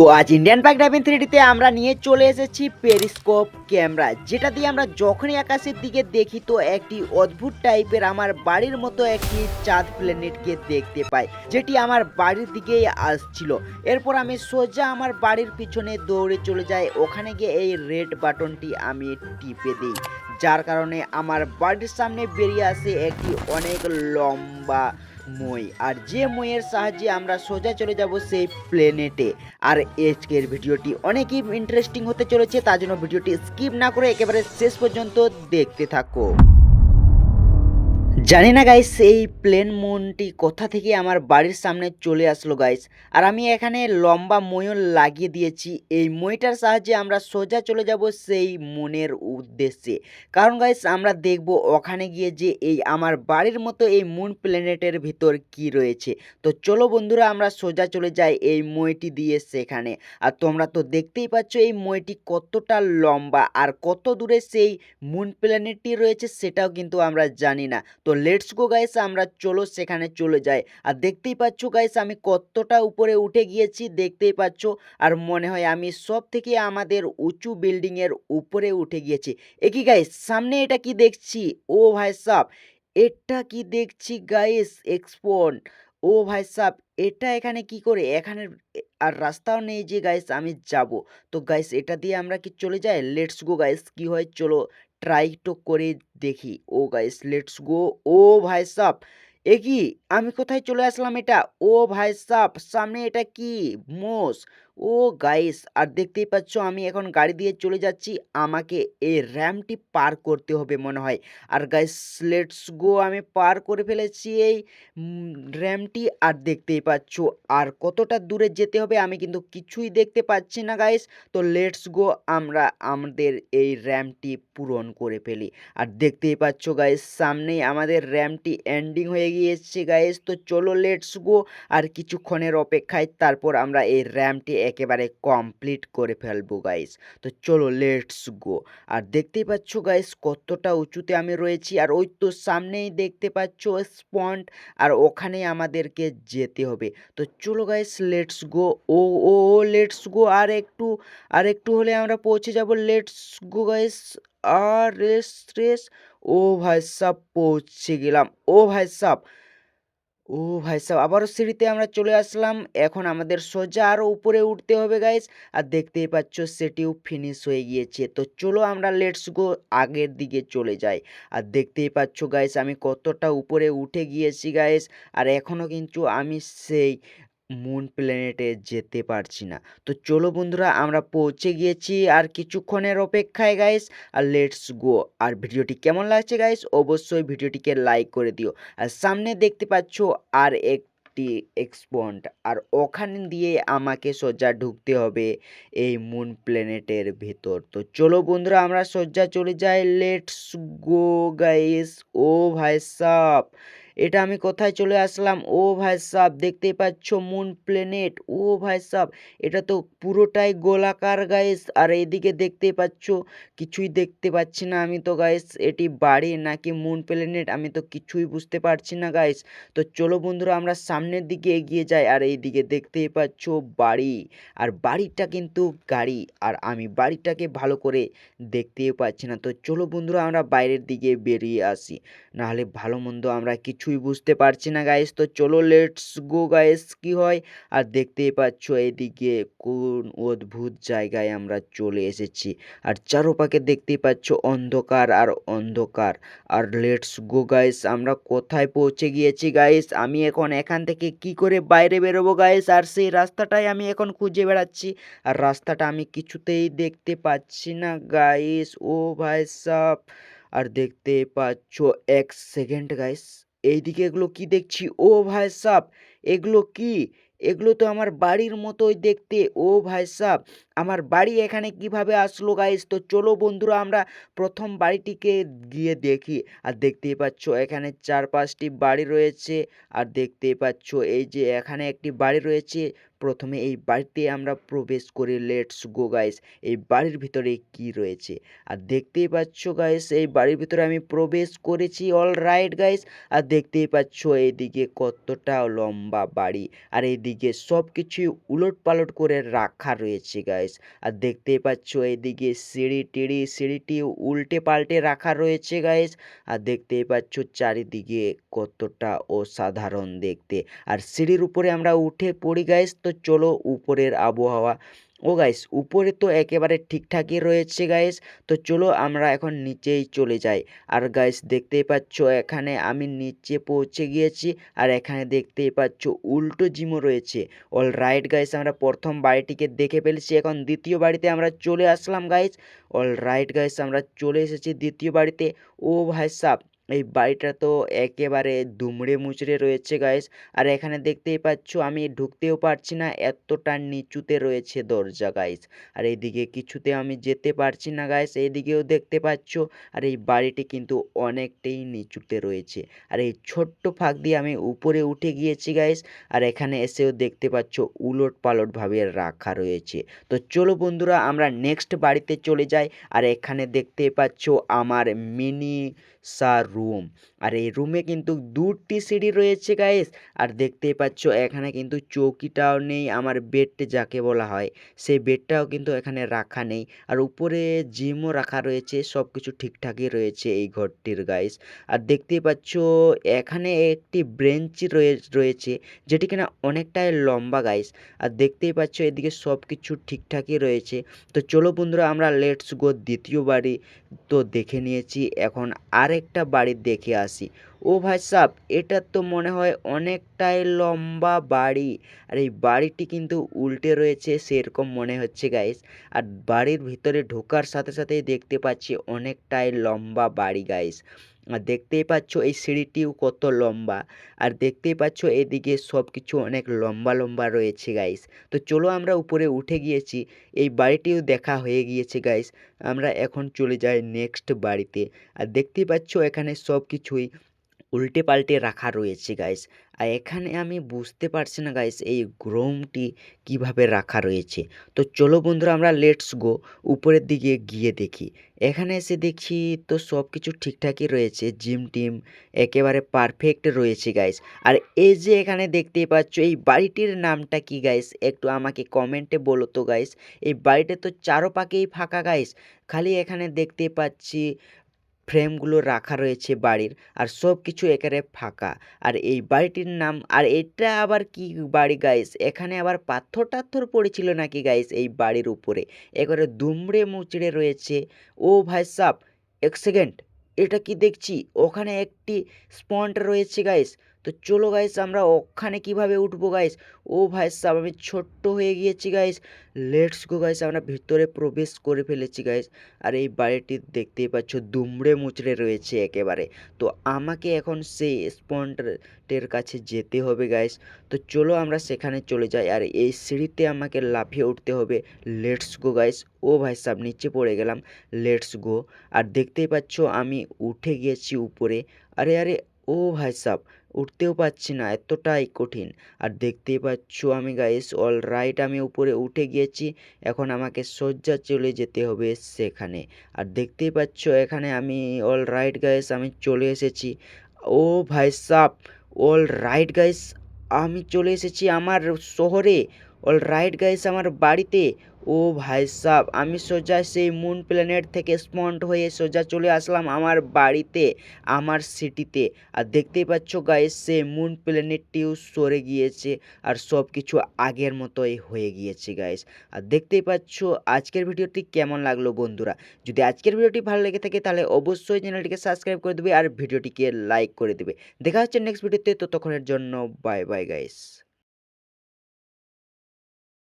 তো আজ ইন্ডিয়ান পাক ড্রাইভিং থ্রিডিতে আমরা নিয়ে চলে এসেছি পেরিস্কোপ ক্যামেরা যেটা দিয়ে আমরা যখনই আকাশের দিকে দেখি তো একটি অদ্ভুত টাইপের আমার বাড়ির মতো একটি চাঁদ প্ল্যানেটকে দেখতে পাই, যেটি আমার বাড়ির দিকেই আসছিল। এরপর আমি সোজা আমার বাড়ির পিছনে দৌড়ে চলে যাই, ওখানে গিয়ে এই রেড বাটনটি আমি টিপে দিই, যার কারণে আমার বাড়ির সামনে বেরিয়ে আসে একটি অনেক লম্বা মই। আর যে মইয়ের সাহায্যে আমরা সোজা চলে যাব সেই প্লেনেটে। আর আজকের ভিডিওটি অনেকই ইন্টারেস্টিং হতে চলেছে, তার জন্য ভিডিওটি স্কিপ না করে একেবারে শেষ পর্যন্ত দেখতে থাকো। জানি না গাইস এই প্লেন মনটি কোথা থেকে আমার বাড়ির সামনে চলে আসলো গাইস আর আমি এখানে লম্বা ময়ূর লাগিয়ে দিয়েছি। এই মইটার সাহায্যে আমরা সোজা চলে যাব সেই মনের উদ্দেশ্যে। কারণ গাইস আমরা দেখব ওখানে গিয়ে যে এই আমার বাড়ির মতো এই মুন প্ল্যানেটের ভিতর কি রয়েছে। তো চলো বন্ধুরা, আমরা সোজা চলে যাই এই মইটি দিয়ে সেখানে। আর তোমরা তো দেখতেই পাচ্ছ এই মইটি কতটা লম্বা আর কত দূরে সেই মুন প্ল্যানেটটি রয়েছে সেটাও কিন্তু আমরা জানি না। তো লেটস গো গাইস আমরা চলো সেখানে চলে যাই। আর দেখতেই পাচ্ছ গাইস আমি কতটা উপরে উঠে গিয়েছি, দেখতেই পাচ্ছ। আর মনে হয় আমি সব থেকে আমাদের উঁচু বিল্ডিংয়ের উপরে উঠে গিয়েছি। একই গাইস সামনে এটা কি দেখছি? ও ভাই সাব, এটা কি দেখছি গাইস এক্সপোন ও ভাই সাহ এটা এখানে কি করে? এখানে আর রাস্তাও নেই যে গাইস আমি যাব। তো গাইস এটা দিয়ে আমরা কি চলে যাই? লেটস গো গাইস কি হয়? চলো ট্রাই তো করে দেখি। ও গাইস লেটস গো ও ভাই সাব এ কি? আমি কোথায় চলে আসলাম এটা? ও ভাই সাব, সামনে এটা কি? মোষ। ও গাইস, আর দেখতেই পাচ্ছ আমি এখন গাড়ি দিয়ে চলে যাচ্ছি। আমাকে এই র্যামটি পার করতে হবে মনে হয়। আর গাইস, লেটস গো, আমি পার করে ফেলেছি এই র্যামটি। আর দেখতেই পাচ্ছ, আর কতটা দূরে যেতে হবে আমি কিন্তু কিছুই দেখতে পাচ্ছি না গাইস। তো লেটস গো, আমরা আমাদের এই র্যামটি পূরণ করে ফেলি। আর দেখতেই পাচ্ছ গাইস, সামনেই আমাদের র্যামটি এন্ডিং হয়ে গিয়েছে গাইস তো চলো লেটস গো আর কিছুক্ষণের অপেক্ষায় তারপর আমরা এই র্যামটি একেবারে কমপ্লিট করে ফেলব গাইস তো চলো লেটস গো আর দেখতেই পাচ্ছ গাইস কতটা উঁচুতে আমি রয়েছি। আর ওই তো সামনেই দেখতে পাচ্ছ স্পন্ট আর ওখানেই আমাদেরকে যেতে হবে। তো চলো গাইস লেটস গো ও ও লেটস গো আর একটু আর একটু হলে আমরা পৌঁছে যাব। লেটস গো গাইস আর রেস রেস ও ভাই সাব, পৌঁছে গেলাম। ও ভাই সাব, ও ভাই সাব, আবারও সিঁড়িতে আমরা চলে আসলাম। এখন আমাদের সোজা আরও উপরে উঠতে হবে গাইস আর দেখতেই পাচ্ছ, সেটিও ফিনিশ হয়ে গিয়েছে। তো চলো আমরা লেটস গো আগের দিকে চলে যাই। আর দেখতেই পাচ্ছ গাইস আমি কতটা উপরে উঠে গিয়েছি গাইস আর এখনও কিন্তু আমি সেই মুন প্ল্যানেটে যেতে পারছি না। তো চলো বন্ধুরা, আমরা পৌঁছে গিয়েছি আর কিছুক্ষণের অপেক্ষায় গাইস আর লেটস গো আর ভিডিওটি কেমন লাগছে গাইস অবশ্যই ভিডিওটিকে লাইক করে দিও। আর সামনে দেখতে পাচ্ছ আর একটি এক্সপন্ট আর ওখানে দিয়ে আমাকে সোজা ঢুকতে হবে এই মুন প্ল্যানেটের ভেতর। তো চলো বন্ধুরা, আমরা সোজা চলে যাই লেটস গো গাইস ও ভাই সাব এটা আমি কোথায় চলে আসলাম? ও ভাই সাব, দেখতেই পাচ্ছ মুন প্ল্যানেট ও ভাই সাব, এটা তো পুরোটাই গোলাকার গাইস আর এইদিকে দেখতে পাচ্ছ, কিছুই দেখতে পাচ্ছি না আমি তো গাইস এটি বাড়ি নাকি মুন প্ল্যানেট আমি তো কিছুই বুঝতে পারছি না গাইস তো চলো বন্ধুরা, আমরা সামনের দিকে এগিয়ে যাই। আর এইদিকে দেখতেই পাচ্ছ বাড়ি। আর বাড়িটা কিন্তু গাড়ি। আর আমি বাড়িটাকে ভালো করে দেখতেই পাচ্ছি না। তো চলো বন্ধুরা, আমরা বাইরের দিকে বেরিয়ে আসি। নাহলে ভালো মন্দ আমরা কিছুই বুঝতে পারছি না গাইস তো চলো লেটস গো গাইস কি হয়? আর দেখতেই পাচ্ছ, এদিকে কোন অদ্ভুত জায়গায় আমরা চলে এসেছি। আর চারোপাকে দেখতেই পাচ্ছ, অন্ধকার আর অন্ধকার। আর লেটস গো গাইস আমরা কোথায় পৌঁছে গিয়েছি গাইস আমি এখন এখান থেকে কি করে বাইরে বেরোবো গাইস আর সেই রাস্তাটাই আমি এখন খুঁজে বেড়াচ্ছি। আর রাস্তাটা আমি কিছুতেই দেখতে পাচ্ছি না গাইস ও ভাই সাপ আর দেখতে পাচ্ছ, এক সেকেন্ড গাইস এইদিকে এগুলো কি দেখছি? ও ভাই সাপ এগুলো কি? এগুলো তো আমার বাড়ির মতোই দেখতে। ও ভাই সাপ আমার বাড়ি এখানে কীভাবে আসলো গাইস তো চলো বন্ধুরা, আমরা প্রথম বাড়িটিকে গিয়ে দেখি। আর দেখতেই পাচ্ছ, এখানে চার পাঁচটি বাড়ি রয়েছে। আর দেখতেই পাচ্ছ, এই যে এখানে একটি বাড়ি রয়েছে। প্রথমে এই বাড়িতে আমরা প্রবেশ করি। লেটস গো গাইস এই বাড়ির ভিতরে কি রয়েছে? আর দেখতেই পাচ্ছ গাইস এই বাড়ির ভিতরে আমি প্রবেশ করেছি। অল রাইট গাইস আর দেখতেই পাচ্ছ, এইদিকে কতটা লম্বা বাড়ি। আর এইদিকে সব কিছুই উলট পালট করে রাখা রয়েছে গাইস আর দেখতেই পাচ্ছ, এইদিকে সিঁড়ি টিড়ি, সিঁড়িটি উল্টে পাল্টে রাখা রয়েছে গাইস আর দেখতেই পাচ্ছ, চারিদিকে কতটা অসাধারণ দেখতে। আর সিঁড়ির উপরে আমরা উঠে পড়ি গাইস তো চলো উপরের আবহাওয়া। ও গাইস উপরে তো একেবারে ঠিকঠাকই রয়েছে গাইস তো চলো আমরা এখন নিচেই চলে যাই। আর গাইস দেখতেই পাচ্ছ এখানে আমি নিচে পৌঁছে গিয়েছি আর এখানে দেখতেই পাচ্ছ উল্টো জিমও রয়েছে। অল রাইট গাইস আমরা প্রথম বাড়িটিকে দেখে ফেলেছি, এখন দ্বিতীয় বাড়িতে আমরা চলে আসলাম গাইস অল রাইট গাইস আমরা চলে এসেছি দ্বিতীয় বাড়িতে। ও ভাই সাব এই বাড়িটা তো একেবারে দুমড়ে মুচড়ে রয়েছে গাইস আর এখানে দেখতেই পাচ্ছ, আমি ঢুকতেও পারছি না, এতটা নিচুতে রয়েছে দরজা গাইস আর এইদিকে কিছুতে আমি যেতে পারছি না গাইস এইদিকেও দেখতে পাচ্ছ, আর এই বাড়িটি কিন্তু অনেকটাই নিচুতে রয়েছে। আর এই ছোট্ট ফাঁক দিয়ে আমি উপরে উঠে গিয়েছি গাইস আর এখানে এসেও দেখতে পাচ্ছ উলট পালটভাবে রাখা রয়েছে। তো চলো বন্ধুরা, আমরা নেক্সট বাড়িতে চলে যাই। আর এখানে দেখতে পাচ্ছ, আমার মিনি সা রুম আর এই রুমে কিন্তু দুটি সিঁড়ি রয়েছে গাইস আর দেখতেই পাচ্ছ, এখানে কিন্তু চৌকিটাও নেই, আমার বেড যাকে বলা হয়। সেই বেডটাও কিন্তু এখানে রাখা নেই। আর উপরে জিমও রাখা রয়েছে সব কিছু ঠিকঠাকই রয়েছে এই ঘরটির গাইস আর দেখতেই পাচ্ছ, এখানে একটি ব্রেঞ্চ রয়ে, রয়েছে, যেটি কিনা অনেকটাই লম্বা গাইস আর দেখতেই পাচ্ছ, এদিকে সব কিছু ঠিকঠাকই রয়েছে। তো চলো বন্ধুরা, আমরা লেটস গো দ্বিতীয় বাড়ি তো দেখে নিয়েছি। এখন আরেকটা বাড়ি দেখে আসি। ও ভাই সাহ এটা তো মনে হয় অনেকটাই লম্বা বাড়ি। আর এই বাড়িটি কিন্তু উল্টে রয়েছে, সেরকম মনে হচ্ছে গাইস আর বাড়ির ভিতরে ঢোকার সাথে সাথেই দেখতে পাচ্ছি অনেকটাই লম্বা বাড়ি গাইস আর দেখতেই পাচ্ছ এই সিঁড়িটিও কত লম্বা। আর দেখতেই পাচ্ছ এদিকে সব কিছু অনেক লম্বা লম্বা রয়েছে গাইস তো চলো আমরা উপরে উঠে গিয়েছি। এই বাড়িটিও দেখা হয়ে গিয়েছে গাইস আমরা এখন চলে যাই নেক্সট বাড়িতে। আর দেখতেই পাচ্ছ এখানে সব কিছুই উল্টে পাল্টে রাখা রয়েছে গাইস আর এখানে আমি বুঝতে পারছি না গাইস এই গ্রোমটি কীভাবে রাখা রয়েছে। তো চলো বন্ধুরা, আমরা লেটস গো উপরের দিকে গিয়ে দেখি। এখানে এসে দেখি তো সব কিছু ঠিকঠাকই রয়েছে জিম টিম একেবারে পারফেক্ট রয়েছে গাইস আর এই যে এখানে দেখতেই পাচ্ছ, এই বাড়িটির নামটা কি গাইস একটু আমাকে কমেন্টে বলো তো গাইস এই বাড়িটা তো চারোপাকেই ফাঁকা গাইস খালি এখানে দেখতে পাচ্ছি ফ্রেমগুলো রাখা রয়েছে বাড়ির, আর সব কিছু এখানে ফাঁকা। আর এই বাড়িটির নাম, আর এটা আবার কি বাড়ি গাইস এখানে আবার পাথর টাথর পড়েছিল নাকি গাইস এই বাড়ির উপরে? এবারে দুমড়ে মুচড়ে রয়েছে। ও ভাই সাপ এক সেকেন্ড এটা কি দেখছি? ওখানে একটি স্পন্ট রয়েছে গাইস তো চলো গাইস আমরা ওখানে কীভাবে উঠবো গাইস ও ভাই সাব, আমি ছোট্ট হয়ে গিয়েছি গাইস লেটস গো গাইস আমরা ভিতরে প্রবেশ করে ফেলেছি গাইস আর এই বাড়িটি দেখতেই পাচ্ছ, দুমড়ে মুচড়ে রয়েছে একেবারে। তো আমাকে এখন সেই স্পন্টের কাছে যেতে হবে গাইস তো চলো আমরা সেখানে চলে যাই, আর এই সিঁড়িতে আমাকে লাফিয়ে উঠতে হবে। লেটস গো গাইস ও ভাই সাব, নিচে পড়ে গেলাম। লেটস গো আর দেখতেই পাচ্ছ, আমি উঠে গিয়েছি উপরে। আরে আরে ও ভাই সাব, উঠতেও পারছি না, এতটাই কঠিন। আর দেখতেই পাচ্ছ আমি গাইস অল রাইট আমি উপরে উঠে গিয়েছি, এখন আমাকে সজ্জা চলে যেতে হবে সেখানে। আর দেখতেই পাচ্ছ এখানে আমি অল রাইট গাইস আমি চলে এসেছি। ও ভাই সাপ অল রাইট গাইস আমি চলে এসেছি আমার শহরে। অল রাইট গাইস আমার বাড়িতে, ও ভাই সাব, আমি সোজা সেই মুন প্ল্যানেট থেকে স্পন্ট হয়ে সোজা চলে আসলাম আমার বাড়িতে, আমার সিটিতে আর দেখতেই পাচ্ছ গাইস সেই মুন প্ল্যানেটটিও সরে গিয়েছে আর সব কিছু আগের মতোই হয়ে গিয়েছে গাইস আর দেখতেই পাচ্ছ, আজকের ভিডিওটি কেমন লাগল বন্ধুরা? যদি আজকের ভিডিওটি ভালো লেগে থাকে, তাহলে অবশ্যই চ্যানেলটিকে সাবস্ক্রাইব করে দেবে আর ভিডিওটিকে লাইক করে দেবে। দেখা হচ্ছে নেক্সট ভিডিওতে, ততক্ষণের জন্য বাই বাই গাইস